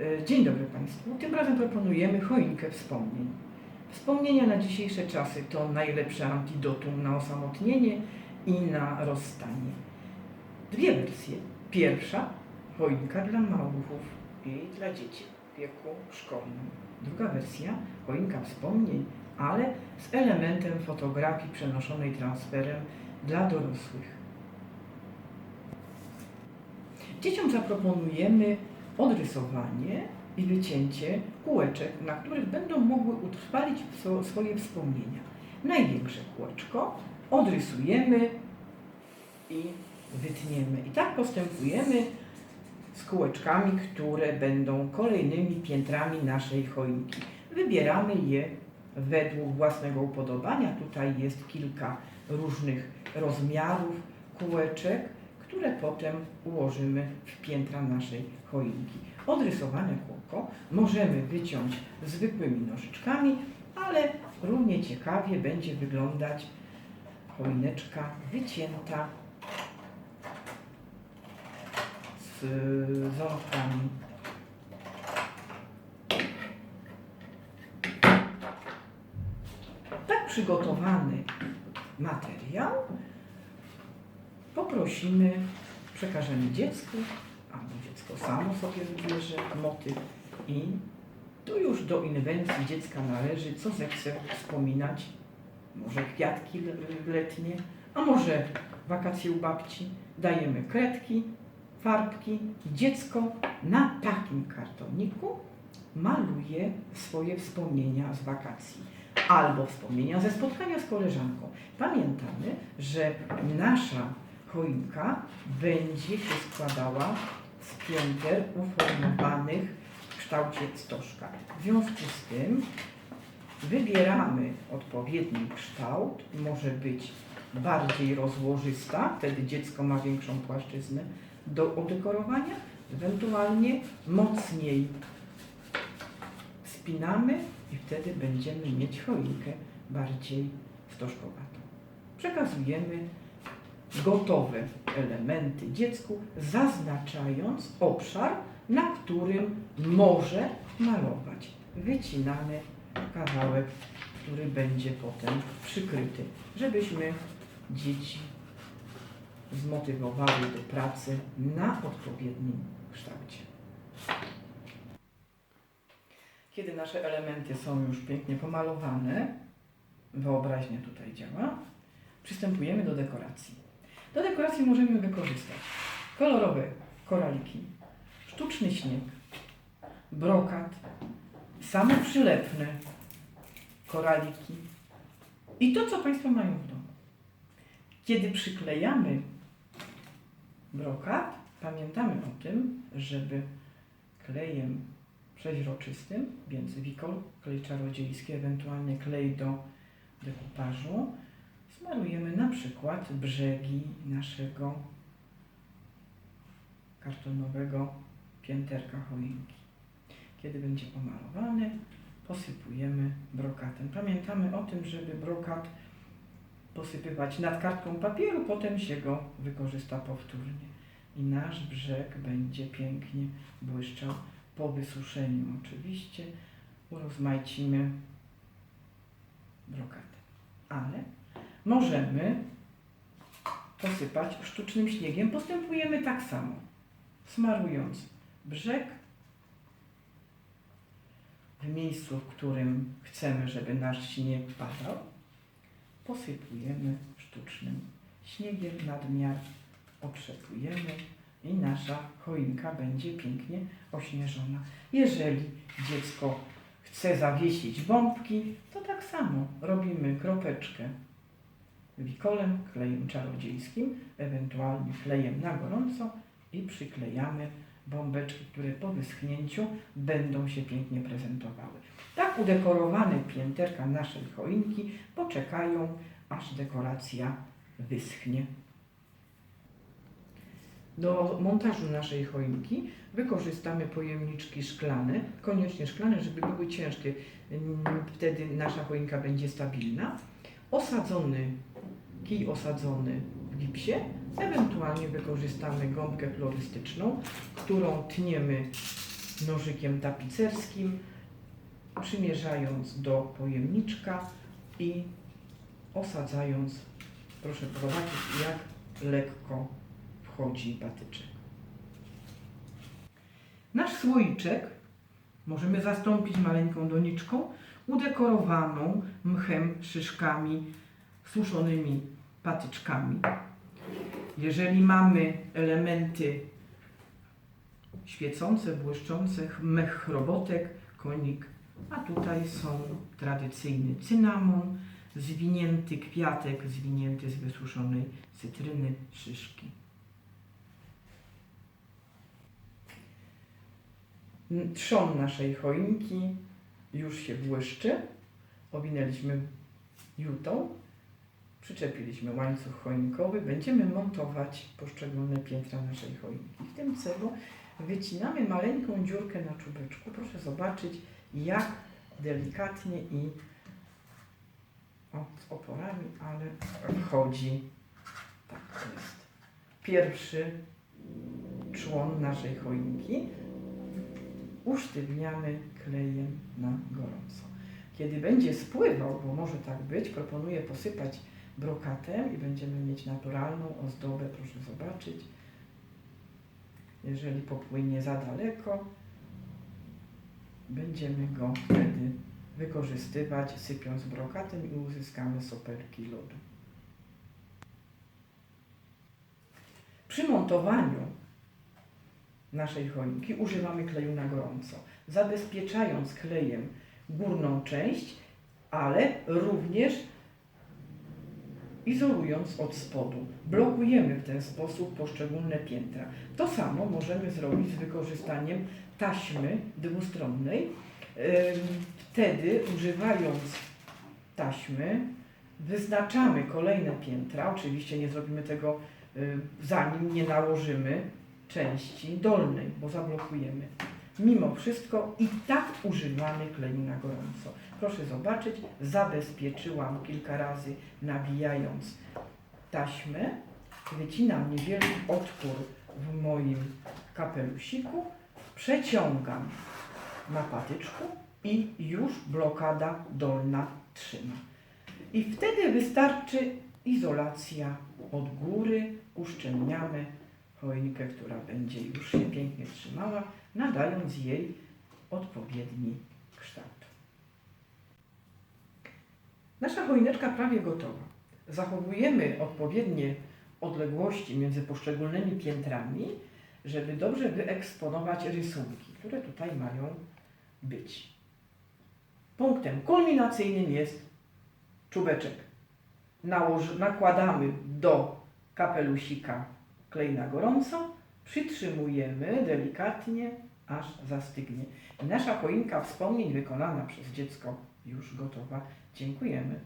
E, Dzień dobry Państwu. Tym razem proponujemy choinkę wspomnień. Wspomnienia na dzisiejsze czasy to najlepsze antidotum na osamotnienie i na rozstanie. Dwie wersje. Pierwsza choinka dla maluchów i dla dzieci w wieku szkolnym. Druga wersja choinka wspomnień, ale z elementem fotografii przenoszonej transferem dla dorosłych. Dzieciom zaproponujemy odrysowanie i wycięcie kółeczek, na których będą mogły utrwalić swo- swoje wspomnienia. Największe kółeczko odrysujemy i wytniemy. I tak postępujemy z kółeczkami, które będą kolejnymi piętrami naszej choinki. Wybieramy je według własnego upodobania. Tutaj jest kilka różnych rozmiarów kółeczek, które potem ułożymy w piętra naszej choinki. Odrysowane kółko możemy wyciąć zwykłymi nożyczkami, ale równie ciekawie będzie wyglądać choineczka wycięta z ząbkami. Tak przygotowany materiał poprosimy, przekażemy dziecku, albo dziecko samo sobie wybierze motyw i tu już do inwencji dziecka należy, co zechce wspominać. Może kwiatki le- letnie, a może wakacje u babci. Dajemy kredki, farbki. Dziecko na takim kartoniku maluje swoje wspomnienia z wakacji albo wspomnienia ze spotkania z koleżanką. Pamiętamy, że nasza choinka będzie się składała z pięter uformowanych w kształcie stożka. W związku z tym wybieramy odpowiedni kształt, może być bardziej rozłożysta, wtedy dziecko ma większą płaszczyznę do odekorowania, ewentualnie mocniej spinamy i wtedy będziemy mieć choinkę bardziej stożkowatą. Przekazujemy gotowe elementy dziecku, zaznaczając obszar, na którym może malować. Wycinamy kawałek, który będzie potem przykryty, żebyśmy dzieci zmotywowały do pracy na odpowiednim kształcie. Kiedy nasze elementy są już pięknie pomalowane, wyobraźnia tutaj działa, przystępujemy do dekoracji. Do dekoracji możemy wykorzystać kolorowe koraliki, sztuczny śnieg, brokat, samoprzylepne koraliki i to, co Państwo mają w domu. Kiedy przyklejamy brokat, pamiętamy o tym, żeby klejem przeźroczystym, więc wikol, klej czarodziejski, ewentualnie klej do dekupażu, smarujemy na przykład brzegi naszego kartonowego pięterka choinki. Kiedy będzie pomalowany, posypujemy brokatem. Pamiętamy o tym, żeby brokat posypywać nad kartką papieru, potem się go wykorzysta powtórnie. I nasz brzeg będzie pięknie błyszczał po wysuszeniu oczywiście. Urozmaicimy brokatem. Ale możemy posypać sztucznym śniegiem. Postępujemy tak samo, smarując brzeg w miejscu, w którym chcemy, żeby nasz śnieg padał. Posypujemy sztucznym śniegiem, nadmiar otrzepujemy i nasza choinka będzie pięknie ośnieżona. Jeżeli dziecko chce zawiesić bombki, to tak samo robimy kropeczkę wikolem, klejem czarodziejskim, ewentualnie klejem na gorąco i przyklejamy bombeczki, które po wyschnięciu będą się pięknie prezentowały. Tak udekorowane pięterka naszej choinki poczekają, aż dekoracja wyschnie. Do montażu naszej choinki wykorzystamy pojemniczki szklane, koniecznie szklane, żeby były ciężkie, wtedy nasza choinka będzie stabilna. Osadzony, kij osadzony w gipsie, ewentualnie wykorzystamy gąbkę florystyczną, którą tniemy nożykiem tapicerskim, przymierzając do pojemniczka i osadzając. Proszę zobaczyć, jak lekko wchodzi patyczek. Nasz słoiczek możemy zastąpić maleńką doniczką udekorowaną mchem, szyszkami, suszonymi patyczkami. Jeżeli mamy elementy świecące, błyszczące, mech chrobotek, konik, a tutaj są tradycyjny cynamon, zwinięty kwiatek, zwinięty z wysuszonej cytryny, szyszki. Trzon naszej choinki już się błyszczy. Owinęliśmy jutą, przyczepiliśmy łańcuch choinkowy. Będziemy montować poszczególne piętra naszej choinki. W tym celu wycinamy maleńką dziurkę na czubeczku. Proszę zobaczyć, jak delikatnie i o, z oporami, ale wchodzi. Tak jest. Pierwszy człon naszej choinki usztywniamy klejem na gorąco. Kiedy będzie spływał, bo może tak być, proponuję posypać brokatem i będziemy mieć naturalną ozdobę, proszę zobaczyć. Jeżeli popłynie za daleko, będziemy go wtedy wykorzystywać sypiąc brokatem i uzyskamy soperki lodu. Przy montowaniu naszej choinki używamy kleju na gorąco, zabezpieczając klejem górną część, ale również izolując od spodu. Blokujemy w ten sposób poszczególne piętra. To samo możemy zrobić z wykorzystaniem taśmy dwustronnej. Wtedy używając taśmy wyznaczamy kolejne piętra. Oczywiście nie zrobimy tego zanim nie nałożymy części dolnej, bo zablokujemy. Mimo wszystko i tak używamy kleju na gorąco. Proszę zobaczyć, zabezpieczyłam kilka razy nabijając taśmę. Wycinam niewielki otwór w moim kapelusiku, przeciągam na patyczku i już blokada dolna trzyma. I wtedy wystarczy izolacja od góry, uszczelniamy choinkę, która będzie już się pięknie trzymała, nadając jej odpowiedni kształt. Nasza choineczka prawie gotowa. Zachowujemy odpowiednie odległości między poszczególnymi piętrami, żeby dobrze wyeksponować rysunki, które tutaj mają być. Punktem kulminacyjnym jest czubeczek. Nałoż, nakładamy do kapelusika klej na gorąco, przytrzymujemy delikatnie, aż zastygnie. Nasza choinka wspomnień wykonana przez dziecko już gotowa. Dziękujemy.